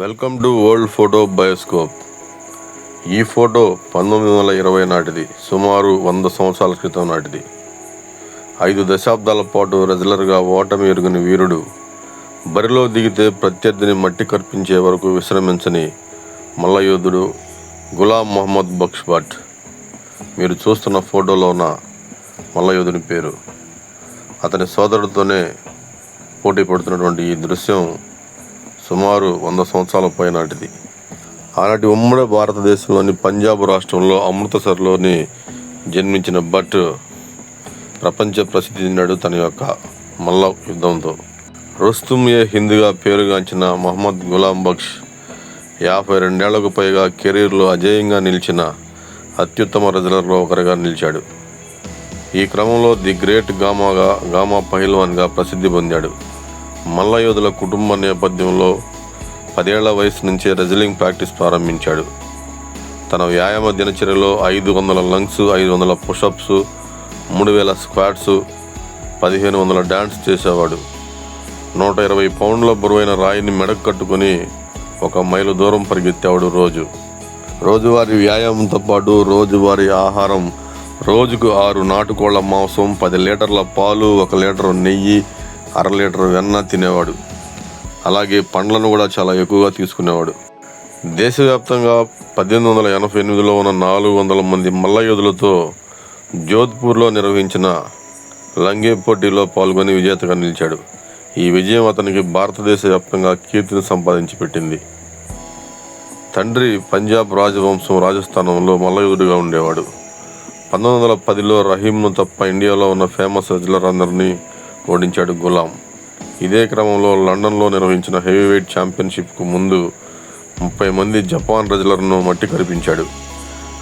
Welcome to world photo bioscope. ఈ photo పంతొమ్మిది వందల ఇరవై నాటిది సుమారు వంద సంవత్సరాల క్రితం నాటిది. ఐదు దశాబ్దాల పాటు రెజలర్గా ఓటమి ఎరుగని వీరుడు బరిలో దిగితే ప్రత్యర్థిని మట్టి కర్పించే వరకు విశ్రమించని మల్లయోధుడు గులాం మొహమ్మద్ బక్ష్ భట్. మీరు చూస్తున్న ఫోటోలో ఉన్న మల్లయోధుని పేరు. అతని సోదరుడితోనే పోటీ పడుతున్నటువంటి ఈ దృశ్యం సుమారు వంద సంవత్సరాల పైనాటిది. ఆనాటి ఉమ్మడి భారతదేశంలోని పంజాబ్ రాష్ట్రంలో అమృతసర్లోని జన్మించిన భట్ ప్రపంచ ప్రసిద్ధి చెందాడు తన యొక్క మల్ల యుద్ధంతో. రుస్తుమ్ ఏ హిందీగా పేరుగాంచిన మహమ్మద్ గులాం బక్ష్ యాభై రెండేళ్ళకు పైగా కెరీర్లో అజేయంగా నిలిచిన అత్యుత్తమ రెజ్లర్లో ఒకరిగా నిలిచాడు. ఈ క్రమంలో ది గ్రేట్ గామాగా గామా పహిల్వాన్గా ప్రసిద్ధి పొందాడు. మల్లయోధుల కుటుంబ నేపథ్యంలో పదేళ్ళ వయసు నుంచే రెజ్లింగ్ ప్రాక్టీస్ ప్రారంభించాడు. తన వ్యాయామ దినచర్యలో ఐదు వందల లంగ్స్ ఐదు వందల పుషప్స్ మూడు వేల స్క్వాట్స్ పదిహేను వందల డ్యాన్స్ చేసేవాడు. నూట ఇరవై పౌండ్ల బరువైన రాయిని మెడకు కట్టుకొని ఒక మైలు దూరం పరిగెత్తేవాడు రోజు. రోజువారీ వ్యాయామంతో పాటు రోజువారీ ఆహారం రోజుకు ఆరు నాటుకోళ్ళ మాంసం పది లీటర్ల పాలు ఒక లీటర్ నెయ్యి అర లీటర్ వెన్న తినేవాడు. అలాగే పండ్లను కూడా చాలా ఎక్కువగా తీసుకునేవాడు. దేశవ్యాప్తంగా పద్దెనిమిది వందల ఎనభై ఎనిమిదిలో ఉన్న నాలుగు వందల మంది మల్లయోధులతో జోధ్పూర్లో నిర్వహించిన లంగే పోటీలో పాల్గొని విజేతగా నిలిచాడు. ఈ విజయం అతనికి భారతదేశ వ్యాప్తంగా కీర్తిని సంపాదించి పెట్టింది. తండ్రి పంజాబ్ రాజవంశం రాజస్థానంలో మల్లయుధుడిగా ఉండేవాడు. పంతొమ్మిది వందల పదిలో రహీంను తప్ప ఇండియాలో ఉన్న ఫేమస్ రెజ్లర్ అందరినీ ఓడించాడు గులాం. ఇదే క్రమంలో లండన్లో నిర్వహించిన హెవీవెయిట్ ఛాంపియన్షిప్కు ముందు ముప్పై మంది జపాన్ రెజ్లర్ను మట్టి కరిపించాడు.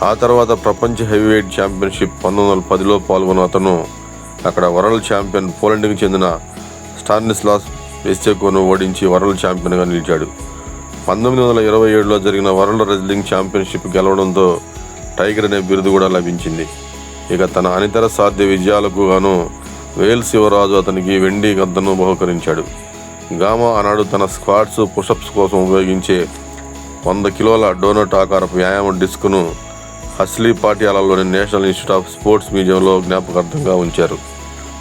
ఆ తర్వాత ప్రపంచ హెవీవెయిట్ ఛాంపియన్షిప్ పంతొమ్మిది వందల పదిలో పాల్గొన్న అతను అక్కడ వరల్డ్ ఛాంపియన్ పోలండ్కి చెందిన స్టార్నిస్లాస్ వెస్టెకోను ఓడించి వరల్డ్ ఛాంపియన్గా నిలిచాడు. పంతొమ్మిది వందల ఇరవై ఏడులో జరిగిన వరల్డ్ రెజ్లింగ్ ఛాంపియన్షిప్ గెలవడంతో టైగర్ అనే బిరుదు కూడా లభించింది. ఇక తన అనితర సాధ్య విజయాలకు గాను వేల్స్ యువరాజు అతనికి వెండి గద్దను బహుకరించాడు. గామా ఆనాడు తన స్క్వాడ్స్ పుషప్స్ కోసం ఉపయోగించే వంద కిలోల డోనట్ ఆకారపు వ్యాయామ డిస్క్ను హస్లీ పాటియాలలోని నేషనల్ ఇన్స్టిట్యూట్ ఆఫ్ స్పోర్ట్స్ మ్యూజియంలో జ్ఞాపకార్థంగా ఉంచారు.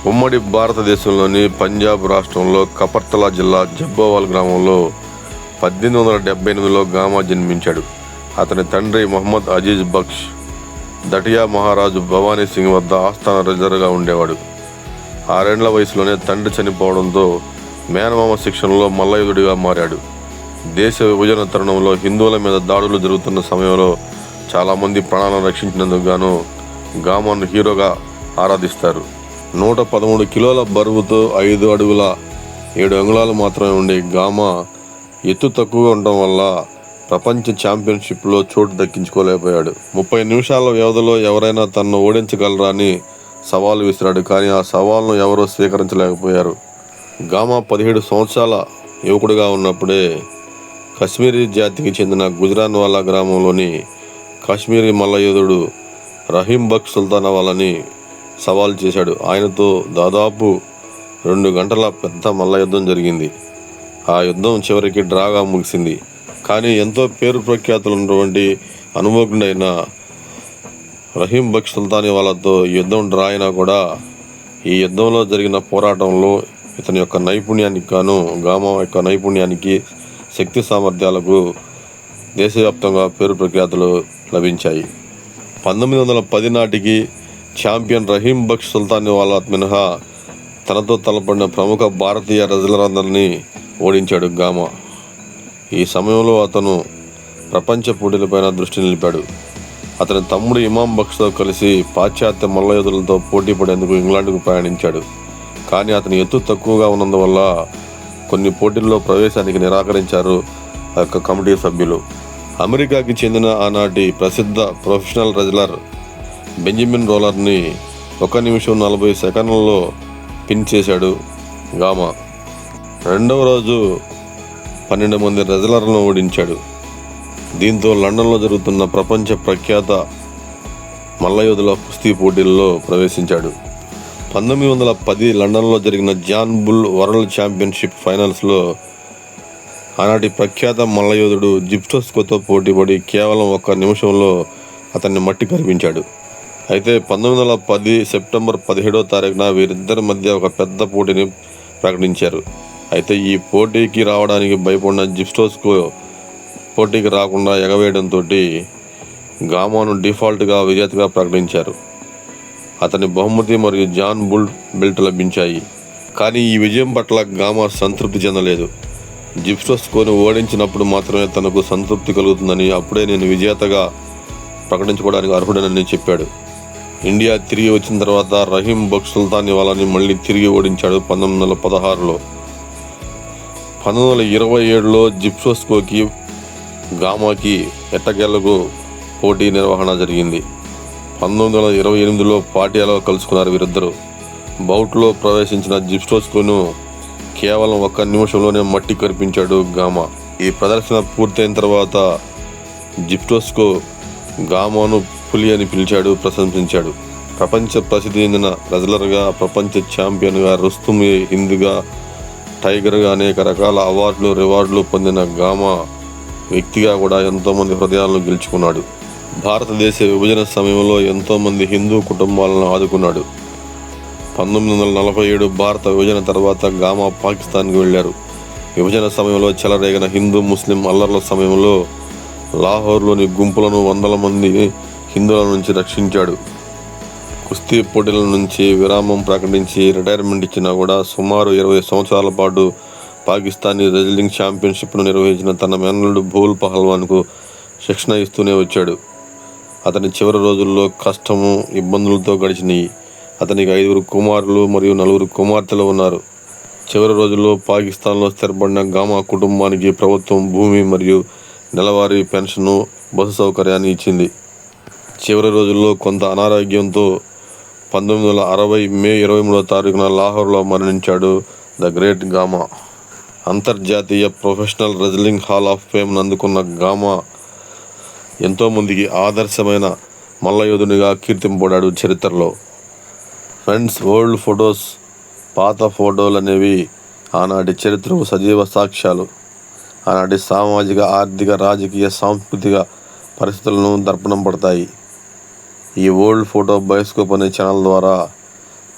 ఉమ్మడి భారతదేశంలోని పంజాబ్ రాష్ట్రంలో కపర్తలా జిల్లా జబ్బోవాల్ గ్రామంలో పద్దెనిమిది వందల డెబ్బై ఎనిమిదిలో గామా జన్మించాడు. అతని తండ్రి మొహమ్మద్ అజీజ్ బక్ష్ దటియా మహారాజు భవానీ సింగ్ వద్ద ఆస్థాన రిజర్వ్గా ఉండేవాడు. ఆరేండ్ల వయసులోనే తండ్రి చనిపోవడంతో మేనమామ శిక్షణలో మల్లయుధుడిగా మారాడు. దేశ విభజన తరుణంలో హిందువుల మీద దాడులు జరుగుతున్న సమయంలో చాలామంది ప్రాణాలను రక్షించినందుకు గాను గామాను హీరోగా ఆరాధిస్తారు. నూట పదమూడు కిలోల బరువుతో ఐదు అడుగుల ఏడు అంగుళాలు మాత్రమే ఉండే గామా ఎత్తు తక్కువగా ఉండటం వల్ల ప్రపంచ ఛాంపియన్షిప్లో చోటు దక్కించుకోలేకపోయాడు. ముప్పై నిమిషాల వ్యవధిలో ఎవరైనా తనను ఓడించగలరా అని సవాలు విసిరాడు కానీ ఆ సవాల్ను ఎవరూ స్వీకరించలేకపోయారు. గామా పదిహేడు సంవత్సరాల యువకుడిగా ఉన్నప్పుడే కశ్మీరీ జాతికి చెందిన గుజరాన్వాలా గ్రామంలోని కాశ్మీరీ మల్లయోధుడు రహీం బక్ సుల్తానా వాళ్ళని సవాల్ చేశాడు. ఆయనతో దాదాపు రెండు గంటల పెద్ద మల్ల యుద్ధం జరిగింది. ఆ యుద్ధం చివరికి డ్రాగా ముగిసింది. కానీ ఎంతో పేరు ప్రఖ్యాతులు ఉన్నటువంటి అనుభవజ్ఞుడైన రహీం బక్ సుల్తానీ వాళ్ళతో యుద్ధం డ్రా కూడా ఈ యుద్ధంలో జరిగిన పోరాటంలో ఇతని యొక్క నైపుణ్యానికి గాను గామా యొక్క నైపుణ్యానికి శక్తి సామర్థ్యాలకు దేశవ్యాప్తంగా పేరు ప్రఖ్యాతులు లభించాయి. పంతొమ్మిది వందల పది నాటికి ఛాంపియన్ రహీం బక్ష్ సుల్తాన్ వాళ్ళ మినహా తనతో తలపడిన ప్రముఖ భారతీయ రెజ్లరందరినీ ఓడించాడు గామా. ఈ సమయంలో అతను ప్రపంచ పోటీలపైన దృష్టి నిలిపాడు. అతని తమ్ముడు ఇమాం బక్ష్తో కలిసి పాశ్చాత్య మల్లయోధులతో పోటీ పడేందుకు ఇంగ్లాండ్కు ప్రయాణించాడు. కానీ అతని ఎత్తు తక్కువగా ఉన్నందువల్ల కొన్ని పోటీల్లో ప్రవేశానికి నిరాకరించారు ఆ యొక్క కమిటీ సభ్యులు. అమెరికాకి చెందిన ఆనాటి ప్రసిద్ధ ప్రొఫెషనల్ రెజ్లర్ బెంజమిన్ రోలర్ని ఒక నిమిషం నలభై సెకండ్లలో పిన్ చేశాడు గామా. రెండవ రోజు పన్నెండు మంది రెజ్లర్లను ఓడించాడు. దీంతో లండన్లో జరుగుతున్న ప్రపంచ ప్రఖ్యాత మల్లయోధుల కుస్తీ పోటీల్లో ప్రవేశించాడు. పంతొమ్మిది వందల పది లండన్లో జరిగిన జాన్ బుల్ వరల్డ్ ఛాంపియన్షిప్ ఫైనల్స్లో ఆనాటి ప్రఖ్యాత మల్లయోధుడు జిప్టోస్కోతో పోటీపడి కేవలం ఒక్క నిమిషంలో అతన్ని మట్టి కరిపించాడు. అయితే పంతొమ్మిది వందల పది సెప్టెంబర్ పదిహేడో తారీఖున వీరిద్దరి మధ్య ఒక పెద్ద పోటీని ప్రకటించారు. అయితే ఈ పోటీకి రావడానికి భయపడిన జిప్టోస్కో పోటీకి రాకుండా ఎగవేయడంతో గామాను డిఫాల్ట్గా విజేతగా ప్రకటించారు. అతని బహుమతి మరియు జాన్ బుల్ బెల్ట్ లభించాయి. కానీ ఈ విజయం పట్ల గామా సంతృప్తి చెందలేదు. జిప్సోస్కోని ఓడించినప్పుడు మాత్రమే తనకు సంతృప్తి కలుగుతుందని అప్పుడే నేను విజేతగా ప్రకటించుకోవడానికి అర్హుడనని చెప్పాడు. ఇండియా తిరిగి వచ్చిన తర్వాత రహీం బక్ సుల్తాన్ వాళ్ళని మళ్ళీ తిరిగి ఓడించాడు పంతొమ్మిది వందల పదహారులో. పంతొమ్మిది వందల ఇరవై ఏడులో జిప్సోస్కోకి గామాకి ఎట్టకేలకు పోటీ నిర్వహణ జరిగింది. పంతొమ్మిది వందల ఇరవై ఎనిమిదిలో పాటియాలో కలుసుకున్నారు వీరిద్దరు. బౌట్లో ప్రవేశించిన జిప్స్టోస్కోను కేవలం ఒక్క నిమిషంలోనే మట్టి కరిపించాడు గామా. ఈ ప్రదర్శన పూర్తయిన తర్వాత జిప్టోస్కు గామాను పులి అని పిలిచాడు ప్రశంసించాడు. ప్రపంచ ప్రసిద్ధి చెందిన రెజ్లర్గా ప్రపంచ ఛాంపియన్గా రుస్తుమ్ హిందుగా టైగర్గా అనేక రకాల అవార్డులు రివార్డులు పొందిన గామా వ్యక్తిగా కూడా ఎంతోమంది హృదయాలను గెలుచుకున్నాడు. భారతదేశ విభజన సమయంలో ఎంతోమంది హిందూ కుటుంబాలను ఆదుకున్నాడు. పంతొమ్మిది వందల నలభై ఏడు భారత విభజన తర్వాత గామా పాకిస్తాన్కి వెళ్ళారు. విభజన సమయంలో చెలరేగిన హిందూ ముస్లిం అల్లర్ల సమయంలో లాహోర్లోని గుంపులను వందల మంది హిందువుల నుంచి రక్షించాడు. కుస్తీ పోటీల నుంచి విరామం ప్రకటించి రిటైర్మెంట్ ఇచ్చినా కూడా సుమారు ఇరవై సంవత్సరాల పాటు పాకిస్తానీ రెజ్లింగ్ ఛాంపియన్షిప్ను నిర్వహించిన తన మేనల్లుడు భూల్ పహల్వాన్కు శిక్షణ ఇస్తూనే వచ్చాడు. అతని చివరి రోజుల్లో కష్టము ఇబ్బందులతో గడిచినాయి. అతనికి ఐదుగురు కుమారులు మరియు నలుగురు కుమార్తెలు ఉన్నారు. చివరి రోజుల్లో పాకిస్తాన్లో స్థిరపడిన గామా కుటుంబానికి ప్రభుత్వం భూమి మరియు నెలవారీ పెన్షను బస్సు సౌకర్యాన్ని ఇచ్చింది. చివరి రోజుల్లో కొంత అనారోగ్యంతో పంతొమ్మిది వందల అరవై మే ఇరవై మూడో తారీఖున లాహోర్లో మరణించాడు ద గ్రేట్ గామా. అంతర్జాతీయ ప్రొఫెషనల్ రెజ్లింగ్ హాల్ ఆఫ్ ఫేమ్ను అందుకున్న గామా ఎంతోమందికి ఆదర్శమైన మల్లయోధునిగా కీర్తింపబడాడు చరిత్రలో. ఫ్రెండ్స్ ఓల్డ్ ఫొటోస్ పాత ఫోటోలు అనేవి ఆనాటి చరిత్రకు సజీవ సాక్ష్యాలు. ఆనాటి సామాజిక ఆర్థిక రాజకీయ సాంస్కృతిక పరిస్థితులను దర్పణం పడతాయి. ఈ ఓల్డ్ ఫోటో బయోస్కోప్ అనే ఛానల్ ద్వారా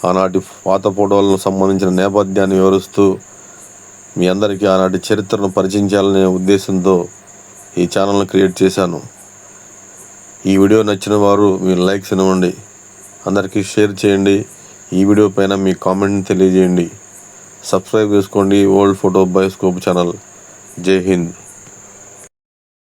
ఆనాటి పాత ఫోటోలకు సంబంధించిన నేపథ్యాన్ని వివరిస్తూ మీ అందరికీ ఆనాటి చరిత్రను పరిచయం చేయాలనే ఉద్దేశంతో ఈ ఛానల్ను క్రియేట్ చేశాను. ఈ వీడియో నచ్చిన వారు మీ లైక్స్ ఇవ్వండి. అందరికీ షేర్ చేయండి. ఈ వీడియో పైన మీ కామెంట్ని తెలియజేయండి. సబ్స్క్రైబ్ చేసుకోండి. Old photo bioscope channel. జై హింద్.